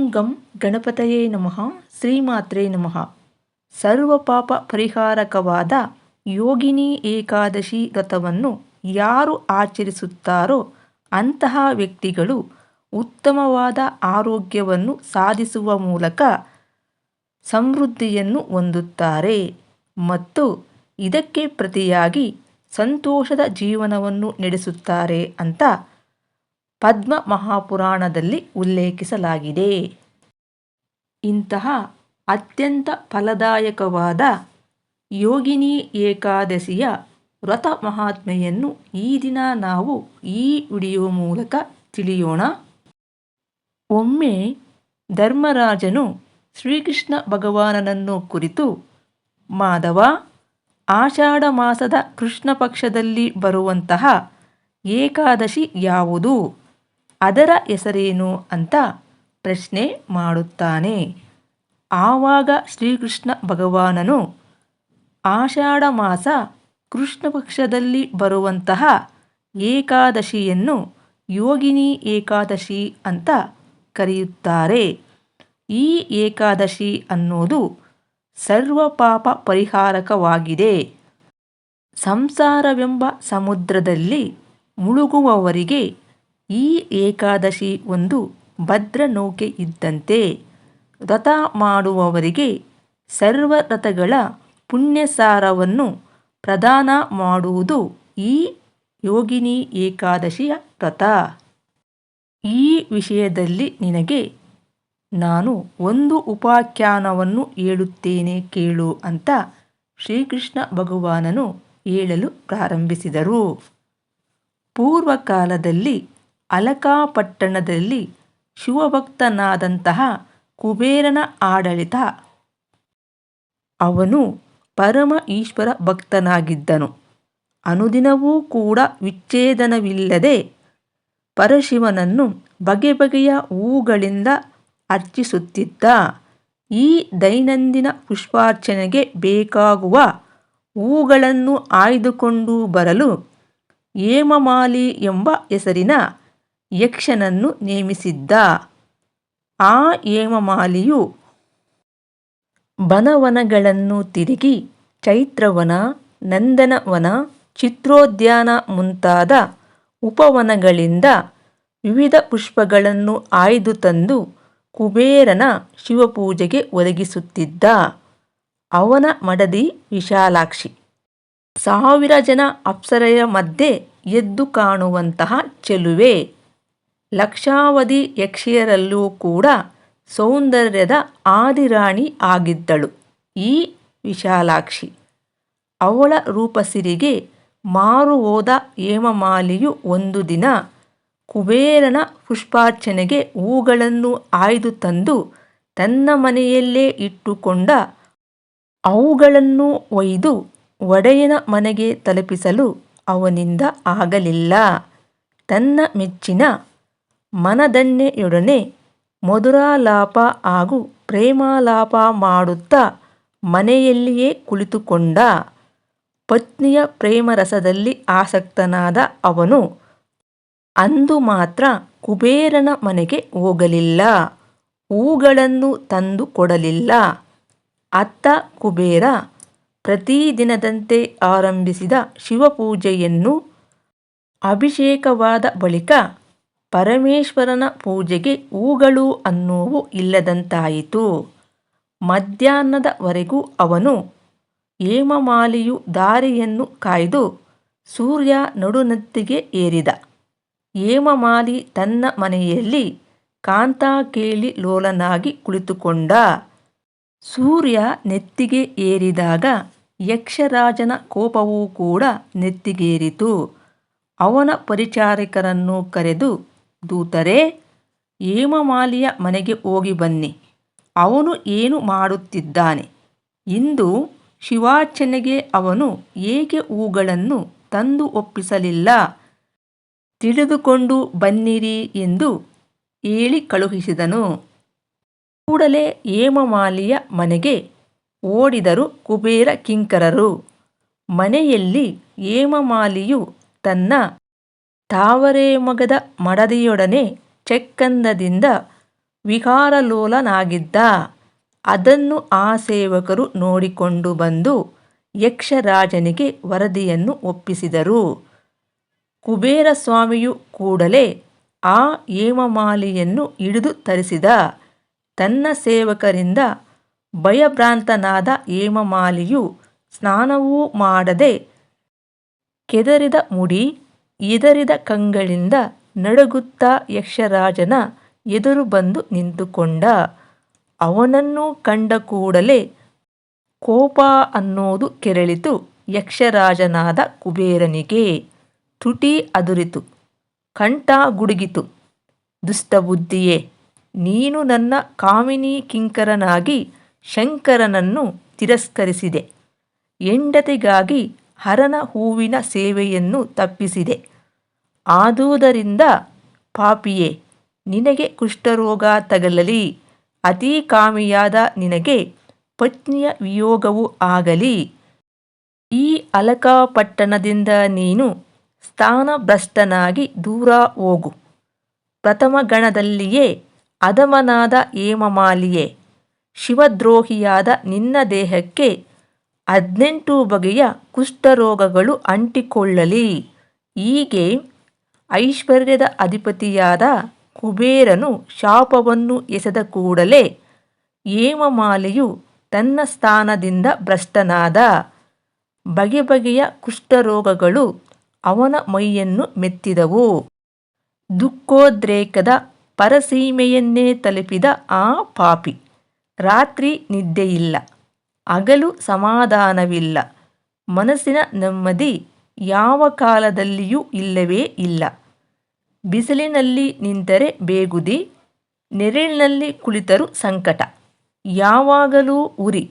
ಓಂ ಗಂ ಗಣಪತಯೇ ನಮಃ ಶ್ರೀಮಾತ್ರೇ ನಮಃ ಸರ್ವಪಾಪ ಪರಿಹಾರಕವಾದ ಯೋಗಿನಿ ಏಕಾದಶಿ ವ್ರತವನ್ನು ಯಾರು ಆಚರಿಸುತ್ತಾರೋ ಅಂತಹ ವ್ಯಕ್ತಿಗಳು ಉತ್ತಮವಾದ ಆರೋಗ್ಯವನ್ನು ಸಾಧಿಸುವ ಮೂಲಕ ಸಮೃದ್ಧಿಯನ್ನು ಹೊಂದುತ್ತಾರೆ ಮತ್ತು ಇದಕ್ಕೆ ಪ್ರತಿಯಾಗಿ ಸಂತೋಷದ ಜೀವನವನ್ನು ನಡೆಸುತ್ತಾರೆ ಅಂತ ಪದ್ಮ ಮಹಾಪುರಾಣದಲ್ಲಿ ಉಲ್ಲೇಖಿಸಲಾಗಿದೆ. ಇಂತಹ ಅತ್ಯಂತ ಫಲದಾಯಕವಾದ ಯೋಗಿನಿ ಏಕಾದಶಿಯ ವ್ರತ ಮಹಾತ್ಮೆಯನ್ನು ಈ ದಿನ ನಾವು ಈ ವಿಡಿಯೋ ಮೂಲಕ ತಿಳಿಯೋಣ. ಒಮ್ಮೆ ಧರ್ಮರಾಜನು ಶ್ರೀಕೃಷ್ಣ ಭಗವಾನನನ್ನು ಕುರಿತು, ಮಾಧವ, ಆಷಾಢ ಮಾಸದ ಕೃಷ್ಣ ಪಕ್ಷದಲ್ಲಿ ಬರುವಂತಹ ಏಕಾದಶಿ ಯಾವುದು? ಅದರ ಹೆಸರೇನು ಅಂತ ಪ್ರಶ್ನೆ ಮಾಡುತ್ತಾನೆ. ಆವಾಗ ಶ್ರೀಕೃಷ್ಣ ಭಗವಾನನು ಆಷಾಢ ಮಾಸ ಕೃಷ್ಣ ಪಕ್ಷದಲ್ಲಿ ಬರುವಂತಹ ಏಕಾದಶಿಯನ್ನು ಯೋಗಿನಿ ಏಕಾದಶಿ ಅಂತ ಕರೆಯುತ್ತಾರೆ. ಈ ಏಕಾದಶಿ ಅನ್ನೋದು ಸರ್ವ ಪಾಪ ಪರಿಹಾರಕವಾಗಿದೆ. ಸಂಸಾರವೆಂಬ ಸಮುದ್ರದಲ್ಲಿ ಮುಳುಗುವವರಿಗೆ ಈ ಏಕಾದಶಿ ಒಂದು ಭದ್ರ ನೌಕೆ ಇದ್ದಂತೆ ವ್ರತ ಮಾಡುವವರಿಗೆ ಸರ್ವ ವ್ರತಗಳ ಪುಣ್ಯಸಾರವನ್ನು ಪ್ರದಾನ ಮಾಡುವುದು ಈ ಯೋಗಿನಿ ಏಕಾದಶಿಯ ವ್ರತ. ಈ ವಿಷಯದಲ್ಲಿ ನಿನಗೆ ನಾನು ಒಂದು ಉಪಾಖ್ಯಾನವನ್ನು ಹೇಳುತ್ತೇನೆ ಕೇಳು ಅಂತ ಶ್ರೀಕೃಷ್ಣ ಭಗವಾನನು ಹೇಳಲು ಪ್ರಾರಂಭಿಸಿದರು. ಪೂರ್ವಕಾಲದಲ್ಲಿ ಅಲಕಾಪಟ್ಟಣದಲ್ಲಿ ಶಿವಭಕ್ತನಾದಂತಹ ಕುಬೇರನ ಆಡಳಿತ. ಅವನು ಪರಮ ಈಶ್ವರ ಭಕ್ತನಾಗಿದ್ದನು. ಅನುದಿನವೂ ಕೂಡ ವಿಚ್ಛೇದನವಿಲ್ಲದೆ ಪರಶಿವನನ್ನು ಬಗೆ ಬಗೆಯ ಹೂಗಳಿಂದ ಅರ್ಚಿಸುತ್ತಿದ್ದ ಈ ದೈನಂದಿನ ಪುಷ್ಪಾರ್ಚನೆಗೆ ಬೇಕಾಗುವ ಹೂಗಳನ್ನು ಆಯ್ದುಕೊಂಡು ಬರಲು ಹೇಮಮಾಲಿ ಎಂಬ ಹೆಸರಿನ ಯಕ್ಷನನ್ನು ನೇಮಿಸಿದ್ದ. ಆ ಹೇಮಮಾಲಿಯು ಬನವನಗಳನ್ನು ತಿರುಗಿ ಚೈತ್ರವನ, ನಂದನವನ, ಚಿತ್ರೋದ್ಯಾನ ಮುಂತಾದ ಉಪವನಗಳಿಂದ ವಿವಿಧ ಪುಷ್ಪಗಳನ್ನು ಆಯ್ದು ತಂದು ಕುಬೇರನ ಶಿವಪೂಜೆಗೆ ಒದಗಿಸುತ್ತಿದ್ದ. ಅವನ ಮಡದಿ ವಿಶಾಲಾಕ್ಷಿ. ಸಾವಿರ ಜನ ಅಪ್ಸರೆಯ ಮಧ್ಯೆ ಎದ್ದು ಕಾಣುವಂತಹ ಚೆಲುವೆ. ಲಕ್ಷಾವಧಿ ಯಕ್ಷಿಯರಲ್ಲೂ ಕೂಡ ಸೌಂದರ್ಯದ ಆದಿರಾಣಿ ಆಗಿದ್ದಳು. ಈ ವಿಶಾಲಾಕ್ಷಿ ಅವಳ ರೂಪಸಿರಿಗೆ ಮಾರು ಹೋದ ಹೇಮಮಾಲಿಯು ಒಂದು ದಿನ ಕುಬೇರನ ಪುಷ್ಪಾರ್ಚನೆಗೆ ಹೂಗಳನ್ನು ಆಯ್ದು ತಂದು ತನ್ನ ಮನೆಯಲ್ಲೇ ಇಟ್ಟುಕೊಂಡ ಅವುಗಳನ್ನು ಒಯ್ದು ಒಡೆಯನ ಮನೆಗೆ ತಲುಪಿಸಲು ಅವನಿಂದ ಆಗಲಿಲ್ಲ. ತನ್ನ ಮೆಚ್ಚಿನ ಮನದಣ್ಣೆಯೊಡನೆ ಮಧುರಾಲಾಪ ಹಾಗೂ ಪ್ರೇಮಾಲಾಪ ಮಾಡುತ್ತಾ ಮನೆಯಲ್ಲಿಯೇ ಕುಳಿತುಕೊಂಡ ಪತ್ನಿಯ ಪ್ರೇಮರಸದಲ್ಲಿ ಆಸಕ್ತನಾದ ಅವನು ಅಂದು ಮಾತ್ರ ಕುಬೇರನ ಮನೆಗೆ ಹೋಗಲಿಲ್ಲ. ಹೂಗಳನ್ನು ತಂದು ಕೊಡಲಿಲ್ಲ. ಅತ್ತ ಕುಬೇರ ಪ್ರತಿದಿನದಂತೆ ಆರಂಭಿಸಿದ ಶಿವಪೂಜೆಯನ್ನು ಅಭಿಷೇಕವಾದ ಬಳಿಕ ಪರಮೇಶ್ವರನ ಪೂಜೆಗೆ ಹೂಗಳು ಅನ್ನುವು ಇಲ್ಲದಂತಾಯಿತು. ಮಧ್ಯಾಹ್ನದವರೆಗೂ ಅವನು ಹೇಮಮಾಲಿಯು ದಾರಿಯನ್ನು ಕಾಯ್ದು ಸೂರ್ಯ ನಡುನತ್ತಿಗೆ ಏರಿದ. ಹೇಮಮಾಲಿ ತನ್ನ ಮನೆಯಲ್ಲಿ ಕಾಂತಾ ಕೇಳಿ ಲೋಲನಾಗಿ ಕುಳಿತುಕೊಂಡ. ಸೂರ್ಯ ನೆತ್ತಿಗೆ ಏರಿದಾಗ ಯಕ್ಷರಾಜನ ಕೋಪವೂ ಕೂಡ ನೆತ್ತಿಗೇರಿತು. ಅವನ ಪರಿಚಾರಕರನ್ನು ಕರೆದು ದೂತರೇ, ಹೇಮಮಾಲಿಯ ಮನೆಗೆ ಹೋಗಿ ಬನ್ನಿ. ಅವನು ಏನು ಮಾಡುತ್ತಿದ್ದಾನೆ? ಇಂದು ಶಿವಾರ್ಚನೆಗೆ ಅವನು ಏಕೆ ಹೂಗಳನ್ನು ತಂದು ಒಪ್ಪಿಸಲಿಲ್ಲ? ತಿಳಿದುಕೊಂಡು ಬನ್ನಿರಿ ಎಂದು ಹೇಳಿ ಕಳುಹಿಸಿದನು. ಕೂಡಲೇ ಹೇಮಮಾಲಿಯ ಮನೆಗೆ ಓಡಿದರು ಕುಬೇರ ಕಿಂಕರರು. ಮನೆಯಲ್ಲಿ ಹೇಮಮಾಲಿಯು ತನ್ನ ತಾವರೆ ಮೊಗದ ಮಡದಿಯೊಡನೆ ಚೆಕ್ಕಂದದಿಂದ ವಿಹಾರಲೋಲನಾಗಿದ್ದ. ಅದನ್ನು ಆ ಸೇವಕರು ನೋಡಿಕೊಂಡು ಬಂದು ಯಕ್ಷರಾಜನಿಗೆ ವರದಿಯನ್ನು ಒಪ್ಪಿಸಿದರು. ಕುಬೇರ ಸ್ವಾಮಿಯು ಕೂಡಲೇ ಆ ಹೇಮಮಾಲಿಯನ್ನು ಹಿಡಿದು ತರಿಸಿದ. ತನ್ನ ಸೇವಕರಿಂದ ಭಯಭ್ರಾಂತನಾದ ಹೇಮಮಾಲಿಯು ಸ್ನಾನವೂ ಮಾಡದೆ ಕೆದರಿದ ಮುಡಿ ಎದರಿದ ಕಂಗಳಿಂದ ನಡುಗುತ್ತಾ ಯಕ್ಷರಾಜನ ಎದುರು ಬಂದು ನಿಂತುಕೊಂಡ. ಅವನನ್ನು ಕಂಡ ಕೂಡಲೇ ಕೋಪ ಅನ್ನೋದು ಕೆರಳಿತು ಯಕ್ಷರಾಜನಾದ ಕುಬೇರನಿಗೆ. ತುಟಿ ಅದುರಿತು, ಕಂಠ ಗುಡುಗಿತು. ದುಷ್ಟಬುದ್ಧಿಯೇ ನೀನು ನನ್ನ ಕಾಮಿನಿ ಕಿಂಕರನಾಗಿ ಶಂಕರನನ್ನು ತಿರಸ್ಕರಿಸಿದೆ. ಹೆಂಡತಿಗಾಗಿ ಹರನ ಹೂವಿನ ಸೇವೆಯನ್ನು ತಪ್ಪಿಸಿದೆ. ಆದುದರಿಂದ ಪಾಪಿಯೇ, ನಿನಗೆ ಕುಷ್ಠರೋಗ ತಗಲಲಿ. ಅತೀ ಕಾಮಿಯಾದ ನಿನಗೆ ಪತ್ನಿಯ ವಿಯೋಗವು ಆಗಲಿ. ಈ ಅಲಕಾಪಟ್ಟಣದಿಂದ ನೀನು ಸ್ಥಾನಭ್ರಷ್ಟನಾಗಿ ದೂರ ಹೋಗು. ಪ್ರಥಮ ಗಣದಲ್ಲಿಯೇ ಅಧಮನಾದ ಹೇಮಮಾಲಿಯೇ, ಶಿವದ್ರೋಹಿಯಾದ ನಿನ್ನ ದೇಹಕ್ಕೆ ಹದಿನೆಂಟು ಬಗೆಯ ಕುಷ್ಠರೋಗಗಳು ಅಂಟಿಕೊಳ್ಳಲಿ. ಹೀಗೆ ಐಶ್ವರ್ಯದ ಅಧಿಪತಿಯಾದ ಕುಬೇರನು ಶಾಪವನ್ನು ಎಸೆದ ಕೂಡಲೇ ಹೇಮಮಾಲೆಯು ತನ್ನ ಸ್ಥಾನದಿಂದ ಭ್ರಷ್ಟನಾದ ಬಗೆ ಬಗೆಯ ಕುಷ್ಠರೋಗಗಳು ಅವನ ಮೈಯನ್ನು ಮೆತ್ತಿದವು. ದುಃಖೋದ್ರೇಕದ ಪರಸೀಮೆಯನ್ನೇ ತಲುಪಿದ ಆ ಪಾಪಿ ರಾತ್ರಿ ನಿದ್ದೆಯಿಲ್ಲ, ಹಗಲು ಸಮಾಧಾನವಿಲ್ಲ, ಮನಸ್ಸಿನ ನೆಮ್ಮದಿ ಯಾವ ಕಾಲದಲ್ಲಿಯೂ ಇಲ್ಲವೇ ಇಲ್ಲ. ಬಿಸಿಲಿನಲ್ಲಿ ನಿಂತರೆ ಬೇಗುದಿ, ನೆರಳಿನಲ್ಲಿ ಕುಳಿತರು ಸಂಕಟ. ಯಾವಾಗಲೂ ಉರಿ.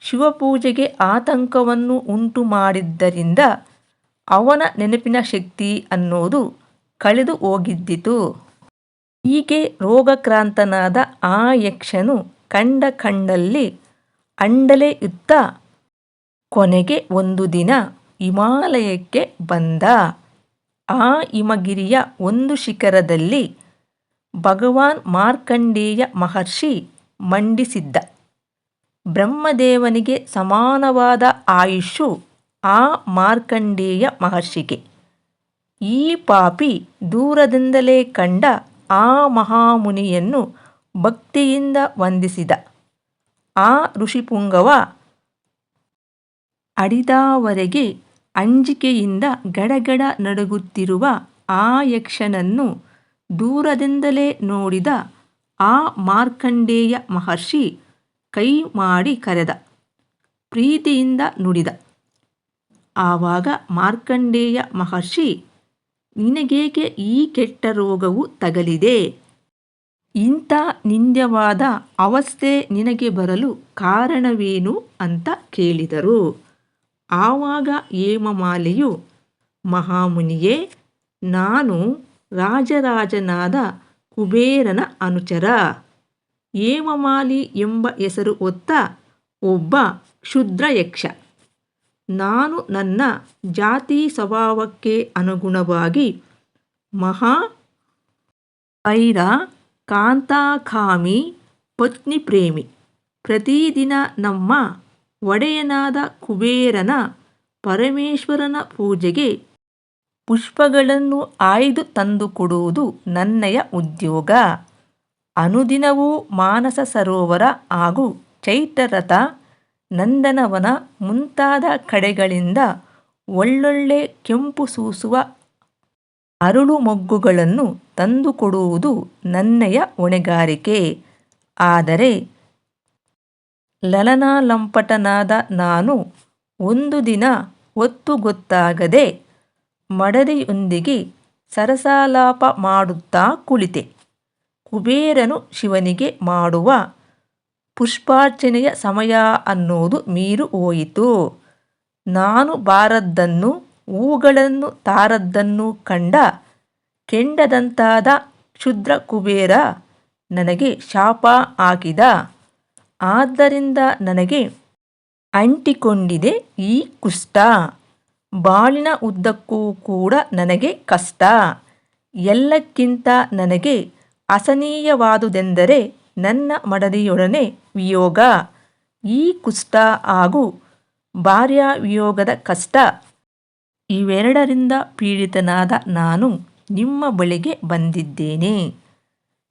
ಶಿವಪೂಜೆಗೆ ಆತಂಕವನ್ನು ಉಂಟು ಮಾಡಿದ್ದರಿಂದ ಅವನ ನೆನಪಿನ ಶಕ್ತಿ ಅನ್ನೋದು ಕಳೆದು ಹೋಗಿದ್ದಿತು. ಹೀಗೆ ರೋಗಕ್ರಾಂತನಾದ ಆ ಯಕ್ಷನು ಕಂಡ ಕಂಡಲ್ಲಿ ಅಂಡಲೆಯುತ್ತ ಕೊನೆಗೆ ಒಂದು ದಿನ ಹಿಮಾಲಯಕ್ಕೆ ಬಂದ. ಆ ಹಿಮಗಿರಿಯ ಒಂದು ಶಿಖರದಲ್ಲಿ ಭಗವಾನ್ ಮಾರ್ಕಂಡೇಯ ಮಹರ್ಷಿ ಮಂಡಿಸಿದ್ದ. ಬ್ರಹ್ಮದೇವನಿಗೆ ಸಮಾನವಾದ ಆಯುಷು ಆ ಮಾರ್ಕಂಡೇಯ ಮಹರ್ಷಿಗೆ. ಈ ಪಾಪಿ ದೂರದಿಂದಲೇ ಕಂಡ ಆ ಮಹಾಮುನಿಯನ್ನು ಭಕ್ತಿಯಿಂದ ವಂದಿಸಿದ. ಆ ಋಷಿಪುಂಗವ ಅಡಿದಾವರೆಗೆ ಅಂಜಿಕೆಯಿಂದ ಗಡಗಡ ನಡುಗುತ್ತಿರುವ ಆ ಯಕ್ಷನನ್ನು ದೂರದಿಂದಲೇ ನೋಡಿದ ಆ ಮಾರ್ಕಂಡೇಯ ಮಹರ್ಷಿ ಕೈ ಮಾಡಿ ಕರೆದ, ಪ್ರೀತಿಯಿಂದ ನುಡಿದ. ಆವಾಗ ಮಾರ್ಕಂಡೇಯ ಮಹರ್ಷಿ, ನಿನಗೇಕೆ ಈ ಕೆಟ್ಟ ರೋಗವು ತಗಲಿದೆ? ಇಂಥ ನಿಂದ್ಯವಾದ ಅವಸ್ಥೆ ನಿನಗೆ ಬರಲು ಕಾರಣವೇನು ಅಂತ ಕೇಳಿದರು. ಆವಾಗ ಹೇಮಮಾಲೆಯು ಮಹಾಮುನಿಯೇ, ನಾನು ರಾಜರಾಜನಾದ ಕುಬೇರನ ಅನುಚರ. ಹೇಮಮಾಲಿ ಎಂಬ ಹೆಸರು ಹೊತ್ತ ಒಬ್ಬ ಕ್ಷುದ್ರಯಕ್ಷ ನಾನು ನನ್ನ ಜಾತಿ ಸ್ವಭಾವಕ್ಕೆ ಅನುಗುಣವಾಗಿ ಮಹಾ ಐರ ಕಾಂತಾಕಾಮಿ ಪತ್ನಿ ಪ್ರೇಮಿ. ಪ್ರತಿದಿನ ನಮ್ಮ ಒಡೆಯನಾದ ಕುಬೇರನ ಪರಮೇಶ್ವರನ ಪೂಜೆಗೆ ಪುಷ್ಪಗಳನ್ನು ಆಯ್ದು ತಂದುಕೊಡುವುದು ನನ್ನಯ ಉದ್ಯೋಗ. ಅನುದಿನವೂ ಮಾನಸ ಸರೋವರ ಹಾಗೂ ಚೈತ್ರರಥ ನಂದನವನ ಮುಂತಾದ ಕಡೆಗಳಿಂದ ಒಳ್ಳೊಳ್ಳೆ ಕೆಂಪು ಸೂಸುವ ಅರುಳು ಮೊಗ್ಗುಗಳನ್ನು ತಂದುಕೊಡುವುದು ನನ್ನಯ ಹೊಣೆಗಾರಿಕೆ. ಆದರೆ ಲಲನಾಲಂಪಟನಾದ ನಾನು ಒಂದು ದಿನ ಒತ್ತು ಗೊತ್ತಾಗದೆ ಮಡದಿಯೊಂದಿಗೆ ಸರಸಾಲಾಪ ಮಾಡುತ್ತಾ ಕುಳಿತೆ. ಕುಬೇರನು ಶಿವನಿಗೆ ಮಾಡುವ ಪುಷ್ಪಾರ್ಚನೆಯ ಸಮಯ ಅನ್ನೋದು ಮೀರು ಹೋಯಿತು. ನಾನು ಬಾರದ್ದನ್ನು, ಹೂಗಳನ್ನು ತಾರದ್ದನ್ನು ಕಂಡ ಕೆಂಡದಂತಾದ ಕ್ಷುದ್ರ ಕುಬೇರ ನನಗೆ ಶಾಪ ಹಾಕಿದ ಆದ್ದರಿಂದ ನನಗೆ ಅಂಟಿಕೊಂಡಿದೆ ಈ ಕುಷ್ಠ. ಬಾಳಿನ ಉದ್ದಕ್ಕೂ ಕೂಡ ನನಗೆ ಕಷ್ಟ. ಎಲ್ಲಕ್ಕಿಂತ ನನಗೆ ಅಸನೀಯವಾದುದೆಂದರೆ ನನ್ನ ಮಡದಿಯೊಡನೆ ವಿಯೋಗ. ಈ ಕುಷ್ಠ ಹಾಗೂ ಭಾರ್ಯಾವಿಯೋಗದ ಕಷ್ಟ. ಇವೆರಡರಿಂದ ಪೀಡಿತನಾದ ನಾನು ನಿಮ್ಮ ಬಳಿಗೆ ಬಂದಿದ್ದೇನೆ.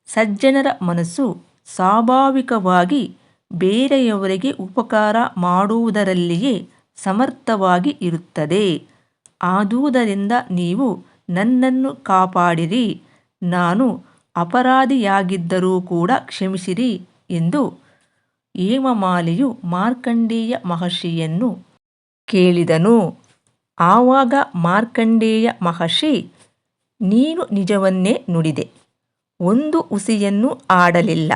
ಸಜ್ಜನರ ಮನಸ್ಸು ಸ್ವಾಭಾವಿಕವಾಗಿ ಬೇರೆಯವರಿಗೆ ಉಪಕಾರ ಮಾಡುವುದರಲ್ಲಿಯೇ ಸಮರ್ಥವಾಗಿ ಇರುತ್ತದೆ. ಆದುದರಿಂದ ನೀವು ನನ್ನನ್ನು ಕಾಪಾಡಿರಿ. ನಾನು ಅಪರಾಧಿಯಾಗಿದ್ದರೂ ಕೂಡ ಕ್ಷಮಿಸಿರಿ ಎಂದು ಹೇಮಮಾಲಿಯು ಮಾರ್ಕಂಡೇಯ ಮಹರ್ಷಿಯನ್ನು ಕೇಳಿದನು. ಆವಾಗ ಮಾರ್ಕಂಡೇಯ ಮಹರ್ಷಿ, ನೀನು ನಿಜವನ್ನೇ ನುಡಿದೆ. ಒಂದು ಉಸಿಯನ್ನು ಆಡಲಿಲ್ಲ.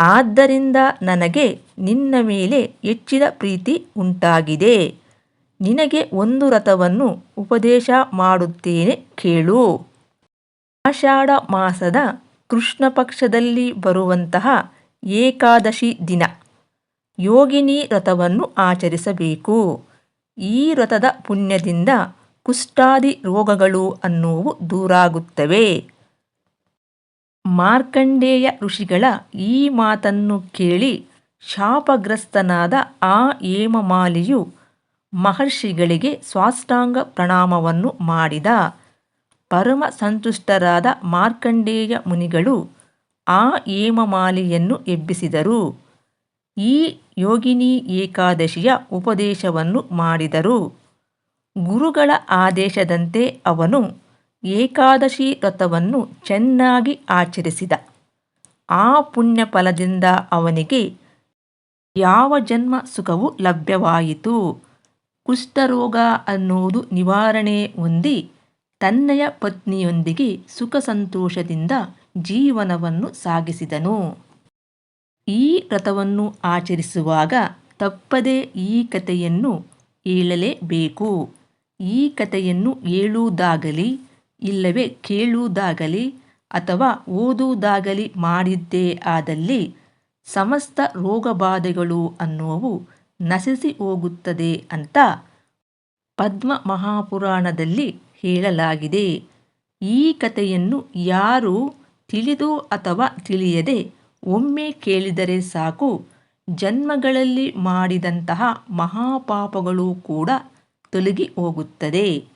ಆದ್ದರಿಂದ ನನಗೆ ನಿನ್ನ ಮೇಲೆ ಹೆಚ್ಚಿದ ಪ್ರೀತಿ ಉಂಟಾಗಿದೆ. ನಿನಗೆ ಒಂದು ರಥವನ್ನು ಉಪದೇಶ ಮಾಡುತ್ತೇನೆ ಕೇಳು. ಆಷಾಢ ಮಾಸದ ಕೃಷ್ಣ ಪಕ್ಷದಲ್ಲಿ ಬರುವಂತಹ ಏಕಾದಶಿ ದಿನ. ಯೋಗಿನಿ ವ್ರತವನ್ನು ಆಚರಿಸಬೇಕು. ಈ ವ್ರತದ ಪುಣ್ಯದಿಂದ ಕುಷ್ಠಾದಿ ರೋಗಗಳು ಅನ್ನುವು ದೂರಾಗುತ್ತವೆ. ಮಾರ್ಕಂಡೇಯ ಋಷಿಗಳ ಈ ಮಾತನ್ನು ಕೇಳಿ ಶಾಪಗ್ರಸ್ತನಾದ ಆ ಹೇಮಮಾಲಿಯು ಮಹರ್ಷಿಗಳಿಗೆ ಸ್ವಾಷ್ಟಾಂಗ ಪ್ರಣಾಮವನ್ನು ಮಾಡಿದ. ಪರಮ ಸಂತುಷ್ಟರಾದ ಮಾರ್ಕಂಡೇಯ ಮುನಿಗಳು ಆ ಹೇಮಮಾಲಿಯನ್ನು ಎಬ್ಬಿಸಿದರು. ಈ ಯೋಗಿನಿ ಏಕಾದಶಿಯ ಉಪದೇಶವನ್ನು ಮಾಡಿದರು. ಗುರುಗಳ ಆದೇಶದಂತೆ ಅವನು ಏಕಾದಶಿ ವ್ರತವನ್ನು ಚೆನ್ನಾಗಿ ಆಚರಿಸಿದ. ಆ ಪುಣ್ಯ ಫಲದಿಂದ ಅವನಿಗೆ ಯಾವ ಜನ್ಮ ಸುಖವು ಲಭ್ಯವಾಯಿತು? ಕುಷ್ಠರೋಗ ಅನ್ನುವುದು ನಿವಾರಣೆ ಹೊಂದಿ ತನ್ನಯ ಪತ್ನಿಯೊಂದಿಗೆ ಸುಖ ಸಂತೋಷದಿಂದ ಜೀವನವನ್ನು ಸಾಗಿಸಿದನು. ಈ ವ್ರತವನ್ನು ಆಚರಿಸುವಾಗ ತಪ್ಪದೇ ಈ ಕಥೆಯನ್ನು ಹೇಳಲೇಬೇಕು. ಈ ಕಥೆಯನ್ನು ಹೇಳುವುದಾಗಲಿ ಇಲ್ಲವೇ ಕೇಳುವುದಾಗಲಿ ಅಥವಾ ಓದುವುದಾಗಲಿ ಮಾಡಿದ್ದೇ ಆದಲ್ಲಿ ಸಮಸ್ತ ರೋಗಬಾಧೆಗಳು ಅನ್ನುವು ನಶಿಸಿ ಹೋಗುತ್ತದೆ ಅಂತ ಪದ್ಮ ಮಹಾಪುರಾಣದಲ್ಲಿ ಹೇಳಲಾಗಿದೆ. ಈ ಕಥೆಯನ್ನು ಯಾರು ತಿಳಿದು ಅಥವಾ ತಿಳಿಯದೆ ಒಮ್ಮೆ ಕೇಳಿದರೆ ಸಾಕು. ಜನ್ಮಗಳಲ್ಲಿ ಮಾಡಿದಂತಹ ಮಹಾಪಾಪಗಳು ಕೂಡ ತೊಲಗಿ ಹೋಗುತ್ತದೆ.